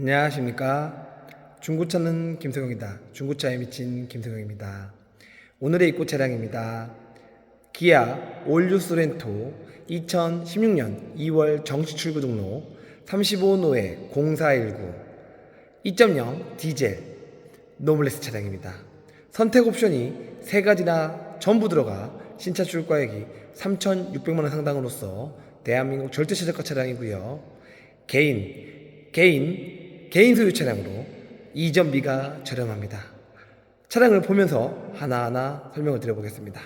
안녕하십니까. 중고차는 김성영이다. 중고차에 미친 김성영입니다. 오늘의 입고 차량입니다. 기아 올류 소렌토 2016년 2월 정식 출고 등록 35노에 0419 2.0 디젤 노블레스 차량입니다. 선택 옵션이 세 가지나 전부 들어가 신차 출가액이 3,600만 원 상당으로서 대한민국 절대 최저가 차량이고요. 개인, 개인, 개인 소유 차량으로 이전비가 저렴합니다. 차량을 보면서 하나하나 설명을 드려보겠습니다.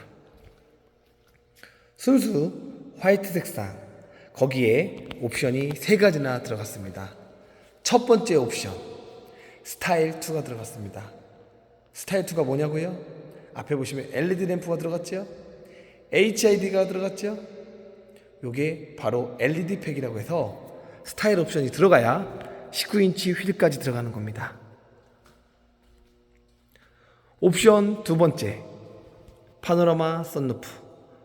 순수 화이트 색상, 거기에 옵션이 세 가지나 들어갔습니다. 첫 번째 옵션, 스타일 2가 들어갔습니다. 스타일 2가 뭐냐고요? 앞에 보시면 LED 램프가 들어갔죠? HID가 들어갔죠? 요게 바로 LED 팩이라고 해서 스타일 옵션이 들어가야 19인치 휠까지 들어가는 겁니다. 옵션 두 번째 파노라마 썬루프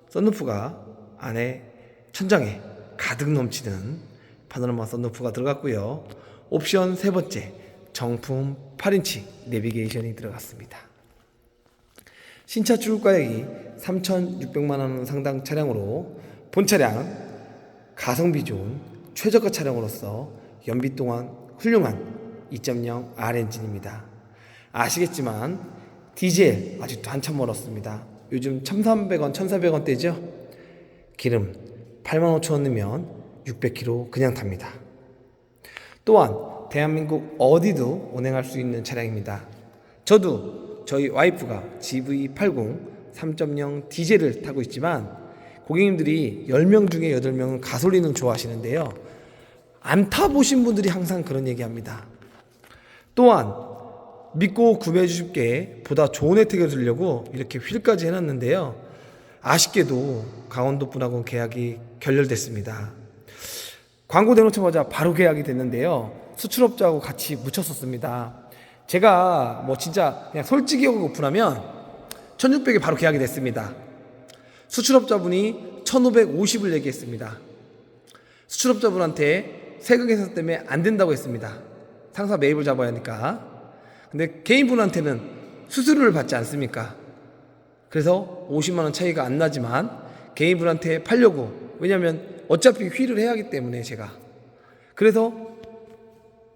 썬루프가 안에 천장에 가득 넘치는 파노라마 썬루프가 들어갔고요. 옵션 세 번째 정품 8인치 내비게이션이 들어갔습니다. 신차 출가액이 3,600만 원 상당 차량으로 본 차량 가성비 좋은 최저가 차량으로서 연비 동안 훌륭한 2.0 R 엔진입니다. 아시겠지만 디젤 아직도 한참 멀었습니다. 요즘 1,300원, 1,400원대죠? 기름 8만 5천 원 넣으면 600km 그냥 탑니다. 또한 대한민국 어디도 운행할 수 있는 차량입니다. 저도 저희 와이프가 GV80 3.0 디젤을 타고 있지만 고객님들이 10명 중에 8명은 가솔린을 좋아하시는데요. 안 타보신 분들이 항상 그런 얘기합니다. 또한 믿고 구매해 주실게 보다 좋은 혜택을 주려고 이렇게 휠까지 해놨는데요. 아쉽게도 강원도 분하고 계약이 결렬됐습니다. 광고 대놓자마자 바로 계약이 됐는데요. 수출업자하고 같이 묻혔었습니다. 제가 뭐 진짜 그냥 솔직히 오픈하면 1600에 바로 계약이 됐습니다. 수출업자분이 1550을 얘기했습니다. 수출업자분한테 세금 계산 때문에 안 된다고 했습니다. 상사 매입을 잡아야 하니까. 근데 개인분한테는 수수료를 받지 않습니까? 그래서 50만 원 차이가 안 나지만 개인분한테 팔려고 왜냐면 어차피 휠을 해야 하기 때문에 제가 그래서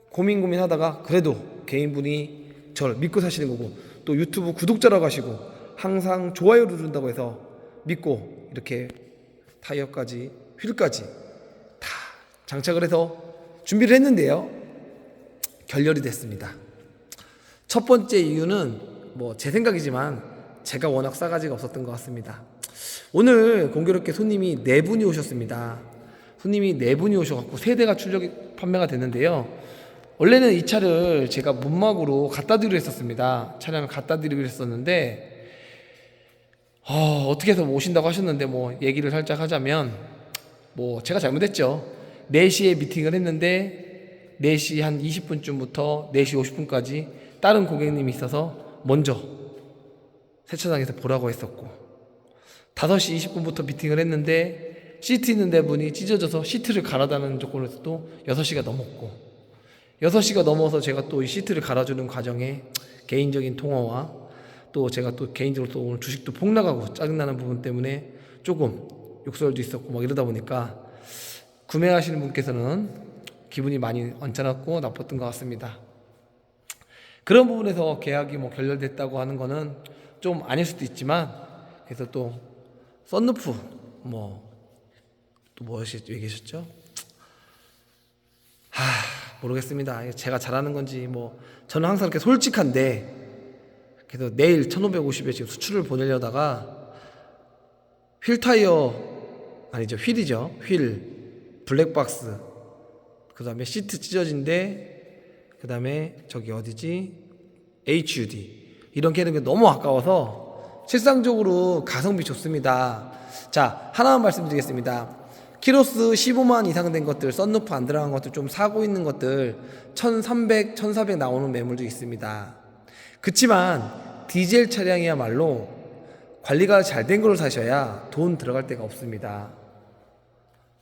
고민 고민하다가 그래도 개인분이 저를 믿고 사시는 거고 또 유튜브 구독자라고 하시고 항상 좋아요를 누른다고 해서 믿고 이렇게 타이어까지 휠까지 다 장착을 해서 준비를 했는데요. 결렬이 됐습니다. 첫 번째 이유는 뭐 제 생각이지만 제가 워낙 싸가지가 없었던 것 같습니다. 오늘 공교롭게 손님이 네 분이 오셨습니다. 손님이 네 분이 오셔갖고 세 대가 출력 판매가 됐는데요. 원래는 이 차를 제가 문막으로 갖다 드리려 했었습니다. 차량을 갖다 드리기로 했었는데 어, 어떻게 해서 오신다고 하셨는데 뭐 얘기를 살짝 하자면 뭐 제가 잘못했죠. 4시에 미팅을 했는데 4시 한 20분쯤부터 4시 50분까지 다른 고객님이 있어서 먼저 세차장에서 보라고 했었고 5시 20분부터 미팅을 했는데 시트 있는 데 분이 찢어져서 시트를 갈아다는 조건에서도 6시가 넘었고 6시가 넘어서 제가 또 이 시트를 갈아주는 과정에 개인적인 통화와 또 제가 또 개인적으로 또 오늘 주식도 폭락하고 짜증나는 부분 때문에 조금 욕설도 있었고 막 이러다 보니까 구매하시는 분께서는 기분이 많이 언짢았고 나빴던 것 같습니다. 그런 부분에서 계약이 뭐 결렬됐다고 하는 거는 좀 아닐 수도 있지만 그래서 또 썬루프 뭐 또 무엇이 얘기하셨죠? 하 모르겠습니다. 제가 잘하는 건지 뭐 저는 항상 이렇게 솔직한데 그래서 내일 1550에 지금 수출을 보내려다가 휠 타이어 아니죠 휠이죠 휠 블랙박스 그 다음에 시트 찢어진데 그 다음에 저기 어디지 HUD 이런 게 너무 아까워서 실상적으로 가성비 좋습니다. 자 하나만 말씀드리겠습니다. 키로스 15만 이상 된 것들, 썬루프 안 들어간 것들 좀 사고 있는 것들 1300, 1400 나오는 매물도 있습니다. 그치만 디젤 차량이야말로 관리가 잘 된걸 사셔야 돈 들어갈 데가 없습니다.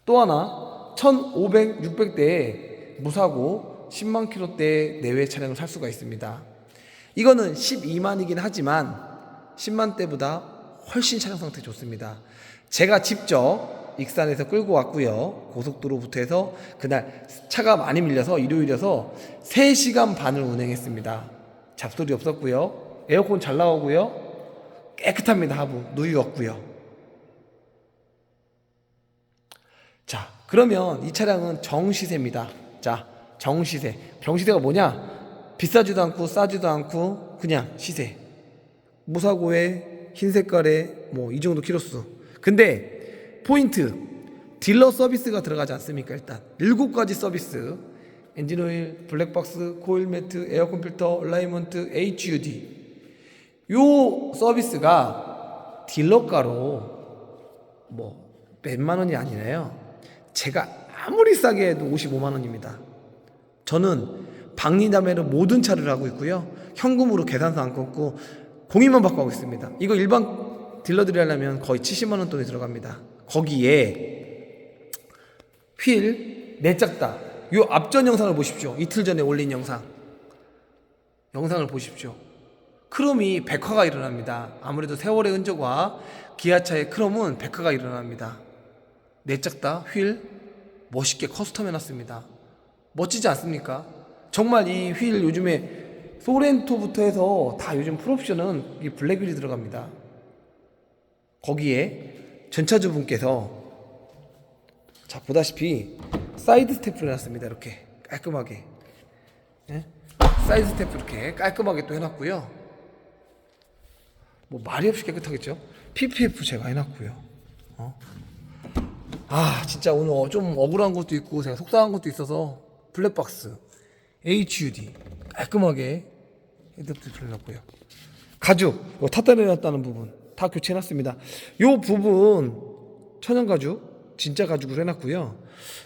또 하나 1500, 600대에 무사고 10만 킬로대 내외 차량을 살 수가 있습니다. 이거는 12만이긴 하지만 10만 대보다 훨씬 차량 상태 좋습니다. 제가 직접 익산에서 끌고 왔고요. 고속도로부터 해서 그날 차가 많이 밀려서 일요일이어서 3시간 반을 운행했습니다. 잡소리 없었고요. 에어컨 잘 나오고요. 깨끗합니다. 하부 누유 없고요. 자, 그러면 이 차량은 정시세입니다. 자, 정시세. 정시세가 뭐냐? 비싸지도 않고 싸지도 않고 그냥 시세. 무사고에 흰 색깔에 뭐 이 정도 키로수. 근데 포인트 딜러 서비스가 들어가지 않습니까? 일단 일곱 가지 서비스. 엔진 오일, 블랙박스, 코일 매트, 에어컨 필터, 얼라이먼트, HUD. 요 서비스가 딜러가로 뭐 몇만 원이 아니라요. 제가 아무리 싸게 해도 55만 원입니다. 저는 박리담회로 모든 차를 하고 있고요. 현금으로 계산서 안 끊고 공인만 받고 하고 있습니다. 이거 일반 딜러들이 하려면 거의 70만 원 돈이 들어갑니다. 거기에 휠 내짝다. 요 앞전 영상을 보십시오. 이틀 전에 올린 영상. 영상을 보십시오. 크롬이 백화가 일어납니다. 아무래도 세월의 흔적과 기아차의 크롬은 백화가 일어납니다. 내짝 다 휠 멋있게 커스텀 해놨습니다. 멋지지 않습니까? 정말 이 휠 요즘에 소렌토부터 해서 다 요즘 풀옵션은 이 블랙휠이 들어갑니다. 거기에 전차주분께서 자 보다시피 사이드 스텝을 해놨습니다. 이렇게 깔끔하게 예? 사이드 스텝 이렇게 깔끔하게 또 해놨고요. 뭐 말이 없이 깨끗하겠죠? PPF 제가 해놨고요. 어? 아 진짜 오늘 어- 좀 억울한 것도 있고 제가 속상한 것도 있어서 블랙박스 HUD 깔끔하게 헤드업 해놨고요. 가죽 이거 탔다 내놨다는 부분 다 교체해놨습니다. 요 부분 천연 가죽 진짜 가죽으로 해놨고요.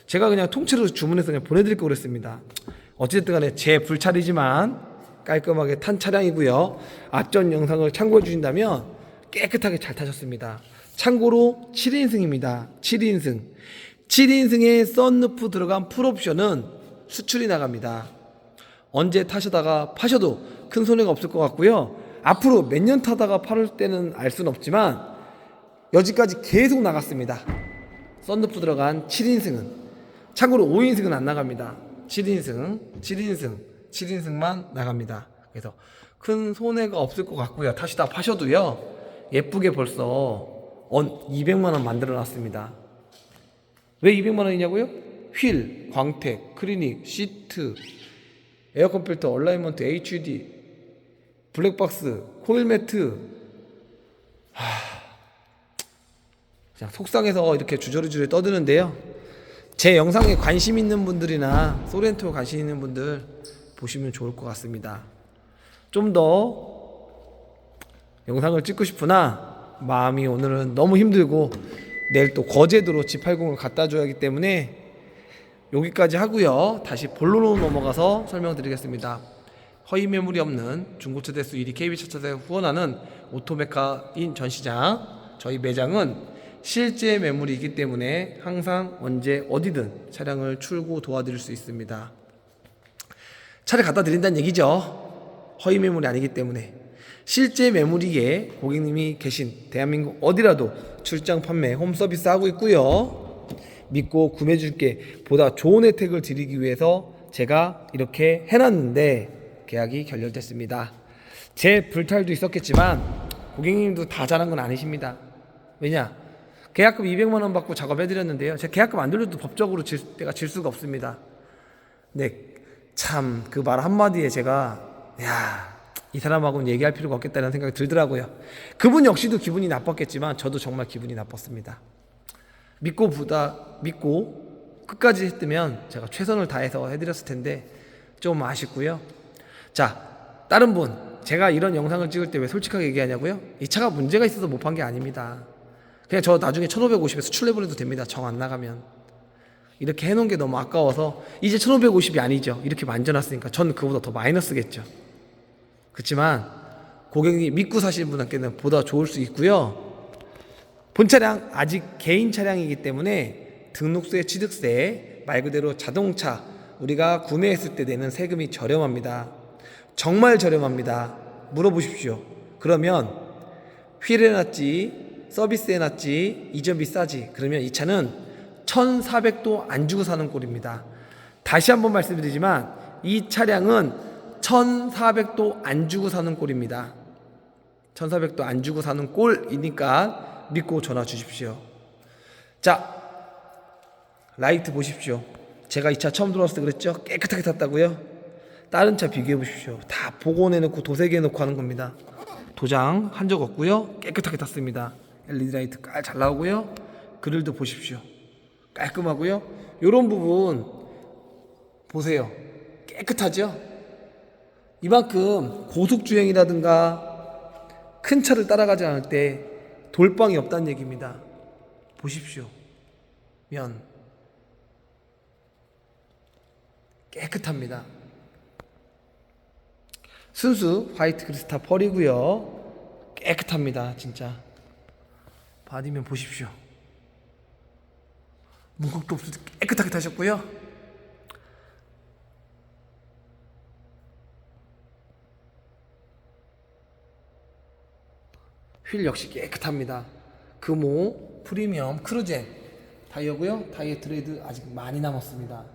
제가 그냥 통째로 주문해서 그냥 보내드릴 거 그랬습니다. 어쨌든 간에 제 불찰이지만 깔끔하게 탄 차량이고요. 앞전 영상을 참고해 주신다면 깨끗하게 잘 타셨습니다. 참고로 7인승입니다. 7인승. 7인승에 썬루프 들어간 풀옵션은 수출이 나갑니다. 언제 타시다가 파셔도 큰 손해가 없을 것 같고요. 앞으로 몇 년 타다가 팔을 때는 알 수는 없지만 여지까지 계속 나갔습니다. 썬루프 들어간 7인승은 참고로 5인승은 안 나갑니다. 7인승, 7인승, 7인승만 나갑니다. 그래서 큰 손해가 없을 것 같고요. 타시다 파셔도요. 예쁘게 벌써 언 200만 원 만들어 놨습니다. 왜 200만 원이냐고요? 휠, 광택, 클리닉, 시트, 에어컨 필터, 얼라이먼트, HUD, 블랙박스, 코일 매트. 그냥 속상해서 이렇게 주저리주저리 떠드는데요. 제 영상에 관심 있는 분들이나 소렌토 관심 있는 분들 보시면 좋을 것 같습니다. 좀 더 영상을 찍고 싶으나 마음이 오늘은 너무 힘들고 내일 또 거제도로 G80을 갖다 줘야 하기 때문에 여기까지 하고요. 다시 본론으로 넘어가서 설명드리겠습니다. 허위 매물이 없는 중고차 대수 1위 KB차차사에 후원하는 오토메카인 전시장 저희 매장은 실제 매물이 있기 때문에 항상 언제 어디든 차량을 출고 도와드릴 수 있습니다. 차를 갖다 드린다는 얘기죠. 허위 매물이 아니기 때문에 실제 매물이에 고객님이 계신 대한민국 어디라도 출장 판매 홈 서비스 하고 있고요. 믿고 구매해 줄게 보다 좋은 혜택을 드리기 위해서 제가 이렇게 해놨는데 계약이 결렬됐습니다. 제 불탈도 있었겠지만 고객님도 다 잘한 건 아니십니다. 왜냐? 계약금 200만 원 받고 작업해 드렸는데요. 제가 계약금 안 돌려도 법적으로 질, 내가 질 수가 없습니다. 네, 참 그 말 한마디에 제가 야, 이 사람하고는 얘기할 필요가 없겠다는 생각이 들더라고요. 그분 역시도 기분이 나빴겠지만 저도 정말 기분이 나빴습니다. 믿고 보다 믿고 끝까지 했으면 제가 최선을 다해서 해드렸을 텐데 좀 아쉽고요. 자, 다른 분 제가 이런 영상을 찍을 때 왜 솔직하게 얘기하냐고요? 이 차가 문제가 있어서 못 판 게 아닙니다. 그냥 저 나중에 1550에 수출내보내도 됩니다. 정 안 나가면. 이렇게 해놓은 게 너무 아까워서 이제 1550이 아니죠. 이렇게 만져놨으니까 전 그보다 더 마이너스겠죠. 그렇지만 고객님 믿고 사시는 분한테는 보다 좋을 수 있고요. 본 차량 아직 개인 차량이기 때문에 등록세, 취득세 말 그대로 자동차 우리가 구매했을 때 내는 세금이 저렴합니다. 정말 저렴합니다. 물어보십시오. 그러면 휠 해놨지, 서비스 해놨지, 이전비 싸지. 그러면 이 차는 1,400도 안 주고 사는 꼴입니다. 다시 한번 말씀드리지만 이 차량은 1,400도 안 주고 사는 꼴입니다. 1,400도 안 주고 사는 꼴이니까 믿고 전화 주십시오. 자, 라이트 보십시오. 제가 이 차 처음 들어왔을 때 그랬죠? 깨끗하게 탔다고요? 다른 차 비교해 보십시오. 다 복원해 놓고 도색해 놓고 하는 겁니다. 도장 한 적 없고요. 깨끗하게 탔습니다. LED 라이트 깔 잘 나오고요. 그릴도 보십시오. 깔끔하고요. 이런 부분 보세요. 깨끗하죠? 이만큼 고속 주행이라든가 큰 차를 따라가지 않을 때 돌방이 없다는 얘기입니다. 보십시오. 면 깨끗합니다. 순수 화이트 크리스타 펄이고요. 깨끗합니다, 진짜. 바디면 보십시오. 문콕도 없이 깨끗하게 타셨고요. 휠 역시 깨끗합니다. 금호 프리미엄 크루젠 타이어고요. 타이어 트레이드 아직 많이 남았습니다.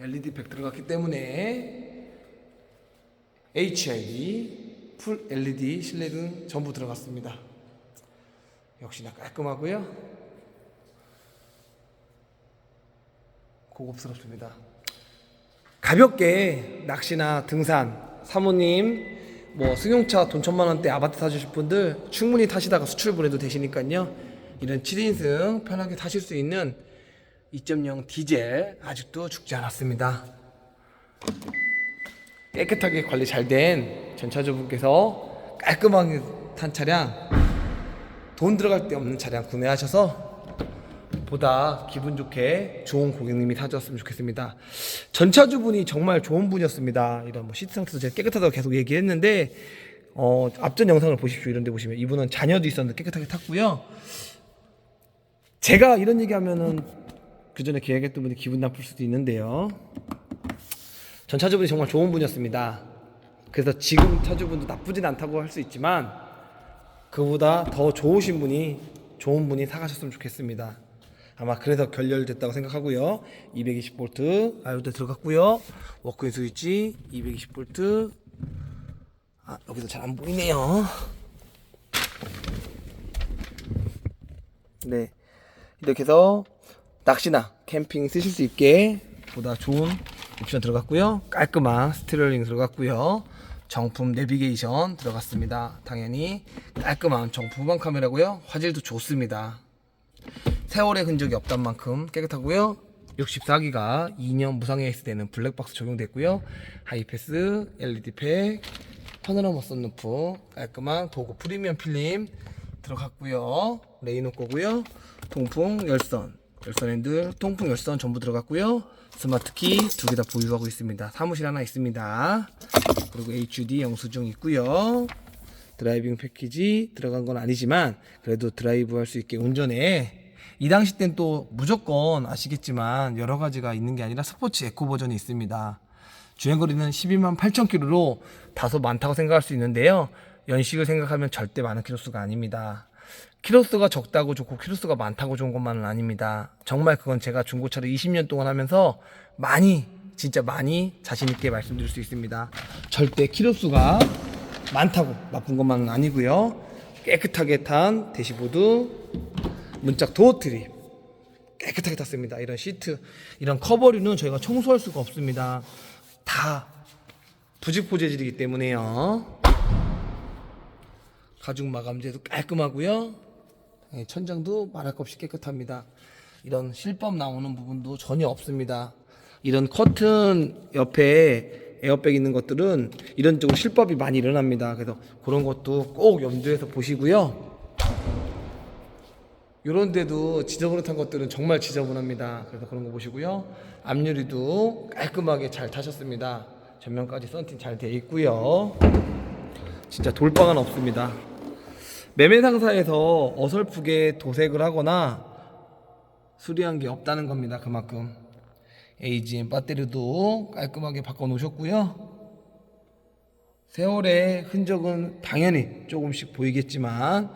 LED 백 들어갔기 때문에 HID, 풀 LED, 실내등 전부 들어갔습니다. 역시나 깔끔하고요. 고급스럽습니다. 가볍게 낚시나 등산, 사모님, 뭐 승용차 돈 천만 원대 아파트 사주실 분들 충분히 타시다가 수출 보내도 되시니까요. 이런 7인승 편하게 타실 수 있는 2.0 디젤 아직도 죽지 않았습니다. 깨끗하게 관리 잘 된 전차주분께서 깔끔하게 탄 차량 돈 들어갈 데 없는 차량 구매하셔서 보다 기분 좋게 좋은 고객님이 사주셨으면 좋겠습니다. 전차주분이 정말 좋은 분이었습니다. 이런 뭐 시트 상태도 제가 깨끗하다고 계속 얘기했는데 어, 앞전 영상을 보십시오. 이런 데 보시면 이분은 자녀도 있었는데 깨끗하게 탔고요. 제가 이런 얘기하면은 그 전에 계약했던 분이 기분 나쁠 수도 있는데요. 전 차주분이 정말 좋은 분이었습니다. 그래서 지금 차주분도 나쁘진 않다고 할 수 있지만 그보다 더 좋으신 분이 좋은 분이 사가셨으면 좋겠습니다. 아마 그래서 결렬됐다고 생각하고요. 220V 아이오드 들어갔고요. 워크인 스위치 220V 아 여기서 잘 안 보이네요. 네 이렇게 해서 낚시나 캠핑 쓰실 수 있게 보다 좋은 옵션 들어갔고요. 깔끔한 스티어링 들어갔고요. 정품 내비게이션 들어갔습니다. 당연히 깔끔한 정품 후방 카메라고요. 화질도 좋습니다. 세월의 흔적이 없단 만큼 깨끗하고요. 64기가 2년 무상 AS 되는 블랙박스 적용됐고요. 하이패스, LED 팩, 파노라마 썬루프, 깔끔한 도구 프리미엄 필름 들어갔고요. 레이노 거고요. 통풍 열선, 열선 핸들, 통풍 열선 전부 들어갔고요. 스마트 키 두 개 다 보유하고 있습니다. 사무실 하나 있습니다. 그리고 HUD 영수증 있고요. 드라이빙 패키지 들어간 건 아니지만 그래도 드라이브 할 수 있게 운전에 이 당시 땐 또 무조건 아시겠지만 여러 가지가 있는 게 아니라 스포츠 에코 버전이 있습니다. 주행거리는 12만 8천 킬로로 다소 많다고 생각할 수 있는데요. 연식을 생각하면 절대 많은 키로수가 아닙니다. 키로수가 적다고 좋고 키로수가 많다고 좋은 것만은 아닙니다. 정말 그건 제가 중고차를 20년 동안 하면서 많이 진짜 많이 자신 있게 말씀드릴 수 있습니다. 절대 키로수가 많다고 나쁜 것만은 아니고요. 깨끗하게 탄 대시보드, 문짝 도어 트립 깨끗하게 탔습니다. 이런 시트, 이런 커버류는 저희가 청소할 수가 없습니다. 다 부직포 재질이기 때문에요. 가죽 마감재도 깔끔하고요. 예, 천장도 말할 것 없이 깨끗합니다. 이런 실밥 나오는 부분도 전혀 없습니다. 이런 커튼 옆에 에어백 있는 것들은 이런 쪽으로 실밥이 많이 일어납니다. 그래서 그런 것도 꼭 염두에서 보시고요. 요런 데도 지저분한 것들은 정말 지저분합니다. 그래서 그런 거 보시고요. 앞유리도 깔끔하게 잘 타셨습니다. 전면까지 썬팅 잘 돼 있고요. 진짜 돌방은 없습니다. 매매 상사에서 어설프게 도색을 하거나 수리한 게 없다는 겁니다. 그만큼 AGM 배터리도 깔끔하게 바꿔 놓으셨고요. 세월의 흔적은 당연히 조금씩 보이겠지만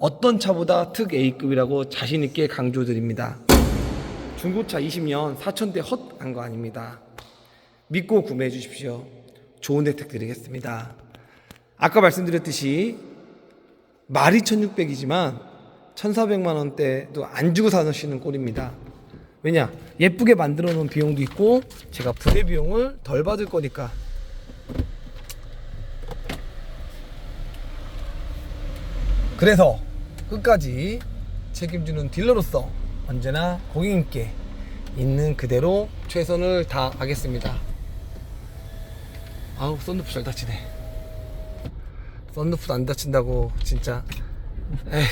어떤 차보다 특 A급이라고 자신 있게 강조드립니다. 중고차 20년 4천대 헛한 거 아닙니다. 믿고 구매해 주십시오. 좋은 혜택 드리겠습니다. 아까 말씀드렸듯이 말이 1600이지만 1400만 원대도 안 주고 사시는 꼴입니다. 왜냐? 예쁘게 만들어 놓은 비용도 있고 제가 부대 비용을 덜 받을 거니까 그래서 끝까지 책임지는 딜러로서 언제나 고객님께 있는 그대로 최선을 다하겠습니다. 아우 썬루프 잘 닫히네. 썬루프 안 닫힌다고 진짜. 에휴.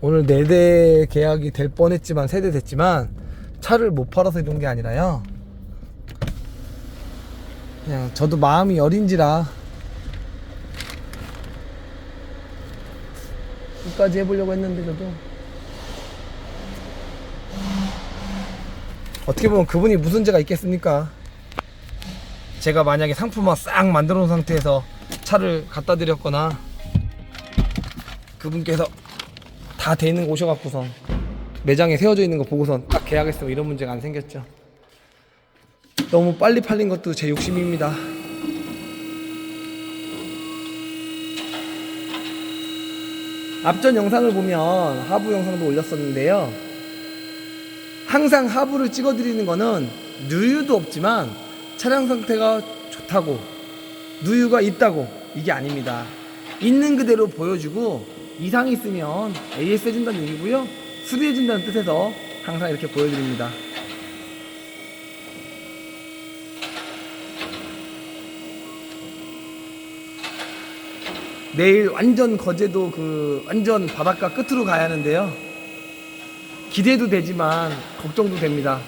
오늘 네대 계약이 될 뻔했지만 세대 됐지만 차를 못 팔아서 이런 게 아니라요. 그냥 저도 마음이 여린지라 끝까지 해보려고 했는데 저도 어떻게 보면 그분이 무슨 죄가 있겠습니까? 제가 만약에 상품화 싹 만들어 놓은 상태에서 차를 갖다 드렸거나 그분께서 다 돼 있는 거 오셔갖고선 매장에 세워져 있는 거 보고선 딱 계약했으면 이런 문제가 안 생겼죠. 너무 빨리 팔린 것도 제 욕심입니다. 앞전 영상을 보면 하부 영상도 올렸었는데요. 항상 하부를 찍어드리는 거는 누유도 없지만 차량 상태가 좋다고 누유가 있다고 이게 아닙니다. 있는 그대로 보여주고 이상이 있으면 AS 해준다는 얘기고요. 수리해준다는 뜻에서 항상 이렇게 보여드립니다. 내일 완전 거제도 그 완전 바닷가 끝으로 가야 하는데요. 기대도 되지만 걱정도 됩니다.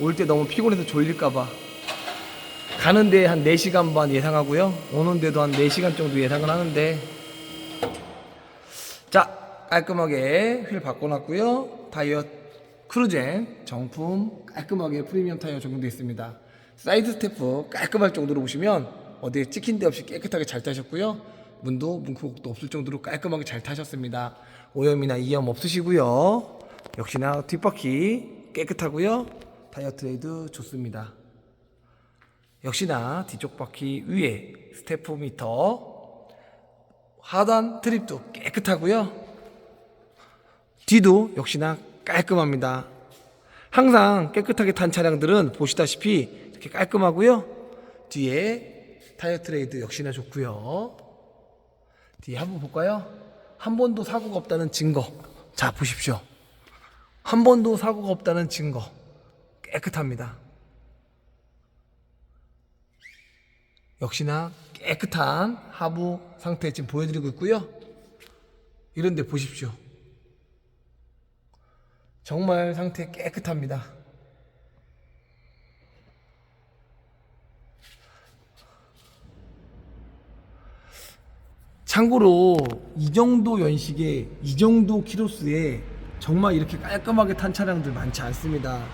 올 때 너무 피곤해서 졸릴까봐. 가는데 한 4시간 반 예상하고요. 오는데도 한 4시간 정도 예상을 하는데. 자, 깔끔하게 휠 바꿔놨고요. 타이어 크루젠 정품 깔끔하게 프리미엄 타이어 적용되어 있습니다. 사이드 스태프 깔끔할 정도로 보시면 어디에 찍힌 데 없이 깨끗하게 잘 타셨고요. 문도 문콕도 없을 정도로 깔끔하게 잘 타셨습니다. 오염이나 이염 없으시고요. 역시나 뒷바퀴 깨끗하고요. 타이어 트레이드 좋습니다. 역시나 뒤쪽 바퀴 위에 스테프미터 하단 트립도 깨끗하고요. 뒤도 역시나 깔끔합니다. 항상 깨끗하게 탄 차량들은 보시다시피 이렇게 깔끔하고요. 뒤에 타이어 트레이드 역시나 좋고요. 뒤에 한번 볼까요? 한 번도 사고가 없다는 증거. 자, 보십시오. 한 번도 사고가 없다는 증거. 깨끗합니다. 역시나 깨끗한 하부 상태 지금 보여드리고 있고요. 이런데 보십시오. 정말 상태 깨끗합니다. 참고로 이 정도 연식에 이 정도 키로수에 정말 이렇게 깔끔하게 탄 차량들 많지 않습니다.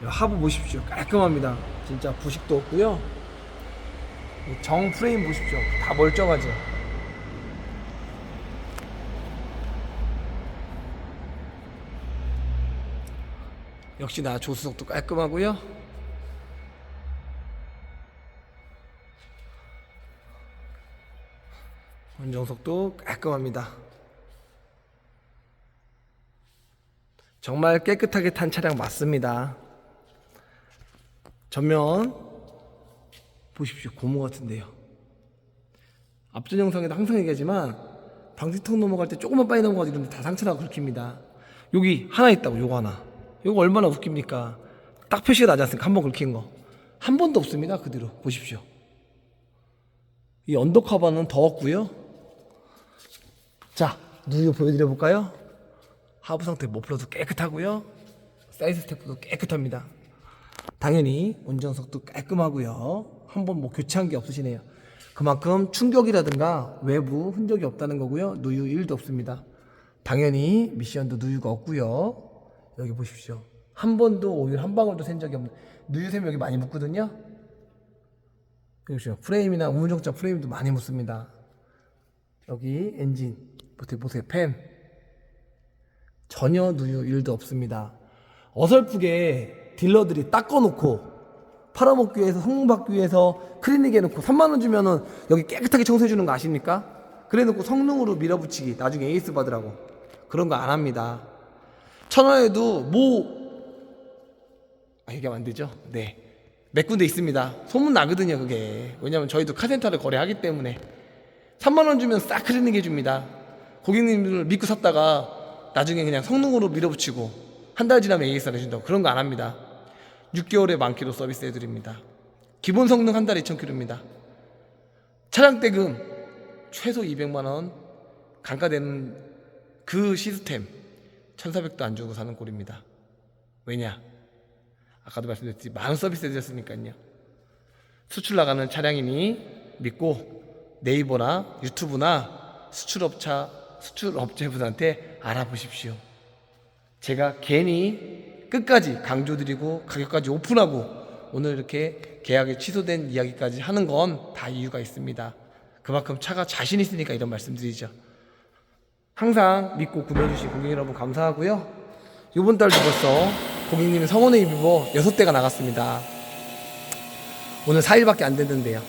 하부 보십시오. 깔끔합니다. 진짜 부식도 없고요. 이정 프레임 보십시오. 다 멀쩡하죠. 역시 나 조수석도 깔끔하고요. 원정석도 깔끔합니다. 정말 깨끗하게 탄 차량 맞습니다. 전면 보십시오. 고무 같은데요. 앞전 영상에도 항상 얘기하지만 방지턱 넘어갈 때 조금만 빨리 넘어가도 이런데 다 상처나고 긁힙니다. 여기 하나 있다고 요거 하나. 요거 얼마나 웃깁니까? 딱 표시가 나지 않습니까? 한 번 긁힌 거. 한 번도 없습니다. 그대로 보십시오. 이 언더 커버는 더 없고요. 자, 누유 보여드려 볼까요? 하부 상태 머플러도 깨끗하고요. 사이드 스태프도 깨끗합니다. 당연히 운전석도 깔끔하고요. 한번 뭐 교체한 게 없으시네요. 그만큼 충격이라든가 외부 흔적이 없다는 거고요. 누유 1도 없습니다. 당연히 미션도 누유가 없고요. 여기 보십시오. 한 번도 오일 한 방울도 샌 적이 없는 누유샘이 여기 많이 묻거든요. 보십시오. 프레임이나 우물정자 프레임도 많이 묻습니다. 여기 엔진 보세요, 보세요. 펜 전혀 누유 일도 없습니다. 어설프게 딜러들이 닦아놓고 팔아먹기 위해서 성능받기 위해서 클리닉 해놓고 3만 원 주면은 여기 깨끗하게 청소해 주는 거 아십니까? 그래놓고 성능으로 밀어붙이기 나중에 에이스 받으라고 그런 거 안 합니다. 천하에도 뭐 아, 얘기하면 안 되죠? 네. 몇 군데 있습니다. 소문 나거든요, 그게. 왜냐면 저희도 카센터를 거래하기 때문에. 3만원 주면 싹 클리닉 해줍니다. 고객님들 믿고 샀다가 나중에 그냥 성능으로 밀어붙이고 한 달 지나면 ASR 해준다고 그런 거 안 합니다. 6개월에 만키로 서비스 해 드립니다. 기본 성능 한 달에 2,000km입니다. 차량 대금 최소 200만 원 감가되는 그 시스템 1,400도 안 주고 사는 꼴입니다. 왜냐? 아까도 말씀드렸듯이 많은 서비스 해드렸으니까요. 수출 나가는 차량이니 믿고 네이버나 유튜브나 수출업차 수출업체분한테 알아보십시오. 제가 괜히 끝까지 강조드리고 가격까지 오픈하고 오늘 이렇게 계약이 취소된 이야기까지 하는 건 다 이유가 있습니다. 그만큼 차가 자신 있으니까 이런 말씀드리죠. 항상 믿고 구매해 주신 고객 여러분 감사하고요. 이번 달도 벌써 고객님 성원에 입어 6대가 나갔습니다. 오늘 4일밖에 안 됐는데요.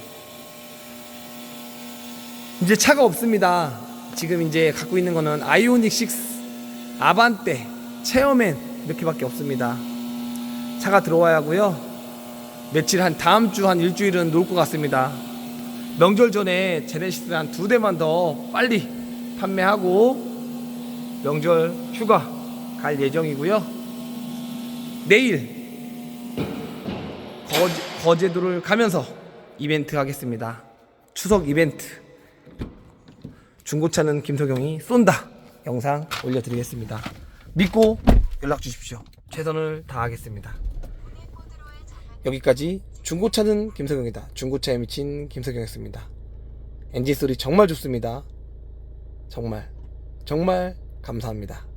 이제 차가 없습니다. 지금 이제 갖고 있는 거는 아이오닉 6, 아반떼, 체어맨 이렇게밖에 없습니다. 차가 들어와야 하고요. 며칠 한 다음 주 한 일주일은 놀 것 같습니다. 명절 전에 제네시스 한 두 대만 더 빨리 판매하고 명절 휴가 갈 예정이고요. 내일 거제, 거제도를 가면서 이벤트 하겠습니다. 추석 이벤트. 중고차는 김석영이 쏜다. 영상 올려드리겠습니다. 믿고 연락 주십시오. 최선을 다하겠습니다. 여기까지 중고차는 김석영이다. 중고차에 미친 김석영이었습니다. 엔진 소리 정말 좋습니다. 정말 정말 감사합니다.